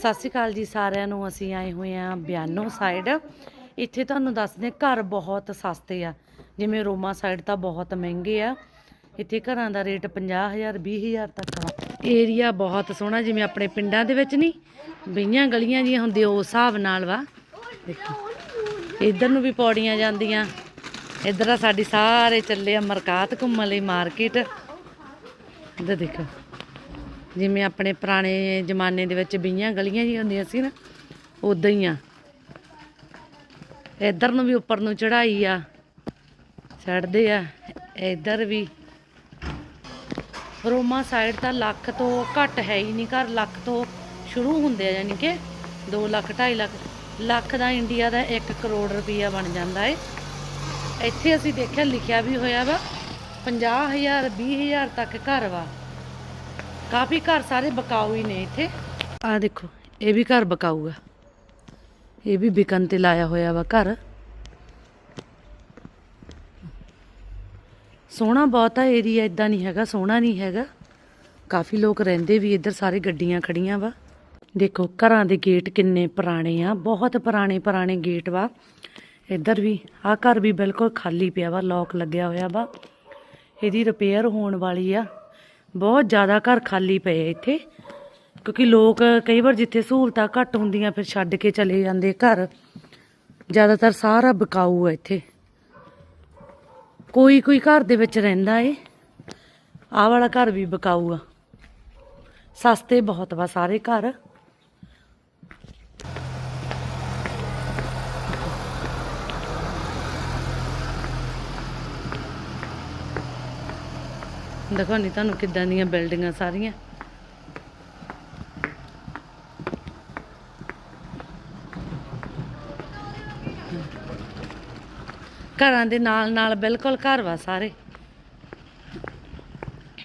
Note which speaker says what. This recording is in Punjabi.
Speaker 1: ਸਤਿ ਸ਼੍ਰੀ ਅਕਾਲ ਜੀ ਸਾਰਿਆਂ ਨੂੰ, ਅਸੀਂ ਆਏ ਹੋਏ ਆ ਬਿਆਨੋ ਸਾਈਡ। ਇੱਥੇ ਤੁਹਾਨੂੰ ਦੱਸਦੇ ਘਰ ਬਹੁਤ ਸਸਤੇ ਆ। ਜਿਵੇਂ ਰੋਮਾ ਸਾਈਡ ਤਾਂ ਬਹੁਤ ਮਹਿੰਗੇ ਆ। ਇੱਥੇ ਘਰਾਂ ਦਾ ਰੇਟ 50000 20000 ਤੱਕ ਆ। ਏਰੀਆ ਬਹੁਤ ਸੋਹਣਾ, ਜਿਵੇਂ ਆਪਣੇ ਪਿੰਡਾਂ ਦੇ ਵਿੱਚ ਨਹੀਂ, ਬਈਆਂ ਗਲੀਆਂ ਜੀਆਂ ਹੁੰਦੀਆਂ ਉਸ ਹਿਸਾਬ ਨਾਲ ਵਾ। ਦੇਖੋ, ਇੱਧਰ ਨੂੰ ਵੀ ਪੌੜੀਆਂ ਜਾਂਦੀਆਂ। ਇੱਧਰ ਆ ਸਾਡੀ ਸਾਰੇ ਚੱਲੇ ਆ ਮਰਕਾਤ ਘੁੰਮਣ ਲਈ ਮਾਰਕੀਟ। ਇੱਧਰ ਦੇਖੋ। ਜਿਵੇਂ ਆਪਣੇ ਪੁਰਾਣੇ ਜ਼ਮਾਨੇ ਦੇ ਵਿੱਚ ਬਈਆਂ ਗਲੀਆਂ ਜੀ ਹੁੰਦੀਆਂ ਸੀ ਨਾ ਉਦਾਂ ਹੀ ਆ। ਇੱਧਰ ਨੂੰ ਵੀ ਉੱਪਰ ਨੂੰ ਚੜਾਈ ਆ। ਚੜਦੇ ਆ, ਇੱਧਰ ਵੀ। ਰੋਮਾ ਸਾਈਡ ਤਾਂ ਲੱਖ ਤੋਂ ਘੱਟ ਹੈ ਹੀ ਨਹੀਂ, ਘਰ ਲੱਖ ਤੋਂ ਸ਼ੁਰੂ ਹੁੰਦੇ ਆ, ਯਾਨੀ ਕਿ 2 ਲੱਖ 2.5 ਲੱਖ ਲੱਖ ਦਾ ਇੰਡੀਆ ਦਾ 1 ਕਰੋੜ ਰੁਪਈਆ ਬਣ ਜਾਂਦਾ ਏ। ਇੱਥੇ ਅਸੀਂ ਦੇਖਿਆ, ਲਿਖਿਆ ਵੀ ਹੋਇਆ ਵਾ 50000 20000 ਤੱਕ ਘਰ ਵਾ। ਕਾਫੀ ਘਰ ਸਾਰੇ ਬਕਾਊ ਹੀ ਨੇ ਇੱਥੇ। ਆ ਦੇਖੋ, ਇਹ ਵੀ ਘਰ ਬਕਾਊ ਆ ਇਹ ਵੀ ਵਿਕਣ ਤੇ ਲਾਇਆ ਹੋਇਆ ਵਾ ਘਰ। ਸੋਹਣਾ ਬਹੁਤਾ ਏਰੀਆ ਇਦਾਂ ਨਹੀਂ ਹੈਗਾ, ਸੋਹਣਾ ਨਹੀਂ ਹੈਗਾ। ਕਾਫੀ ਲੋਕ ਰਹਿੰਦੇ ਵੀ ਇੱਧਰ, ਸਾਰੇ ਗੱਡੀਆਂ ਖੜੀਆਂ ਵਾ। ਦੇਖੋ, ਘਰਾਂ ਦੇ ਗੇਟ ਕਿੰਨੇ ਪੁਰਾਣੇ ਆ, ਬਹੁਤ ਪੁਰਾਣੇ ਪੁਰਾਣੇ ਗੇਟ ਵਾ। ਇੱਧਰ ਵੀ ਆ ਘਰ ਵੀ ਬਿਲਕੁਲ ਖਾਲੀ ਪਿਆ ਵਾ ਲੋਕ ਲੱਗਿਆ ਹੋਇਆ ਵਾ। ਇਹਦੀ ਰਿਪੇਅਰ ਹੋਣ ਵਾਲੀ ਆ। ਬਹੁਤ ਜ਼ਿਆਦਾ ਘਰ ਖਾਲੀ ਪਏ ਆ ਇੱਥੇ। ਕਿਉਂਕਿ ਲੋਕ ਕਈ ਵਾਰ ਜਿੱਥੇ ਸਹੂਲਤਾਂ ਘੱਟ ਹੁੰਦੀਆਂ, ਫਿਰ ਛੱਡ ਕੇ ਚਲੇ ਜਾਂਦੇ ਘਰ। ਜ਼ਿਆਦਾਤਰ ਸਾਰਾ ਬਕਾਊ ਆ ਇੱਥੇ। ਕੋਈ ਕੋਈ ਘਰ ਦੇ ਵਿੱਚ ਰਹਿੰਦਾ ਏ। ਆਹ ਵਾਲਾ ਘਰ ਵੀ ਬਕਾਊ ਆ। ਸਸਤੇ ਬਹੁਤ ਵਾ ਸਾਰੇ ਘਰ। ਦੇਖੋ ਤੁਹਾਨੂੰ ਕਿੱਦਾਂ ਦੀਆਂ ਬਿਲਡਿੰਗਾਂ ਸਾਰੀਆਂ। ਘਰਾਂ ਦੇ ਨਾਲ ਨਾਲ ਬਿਲਕੁਲ ਘਰ ਵਾ ਸਾਰੇ।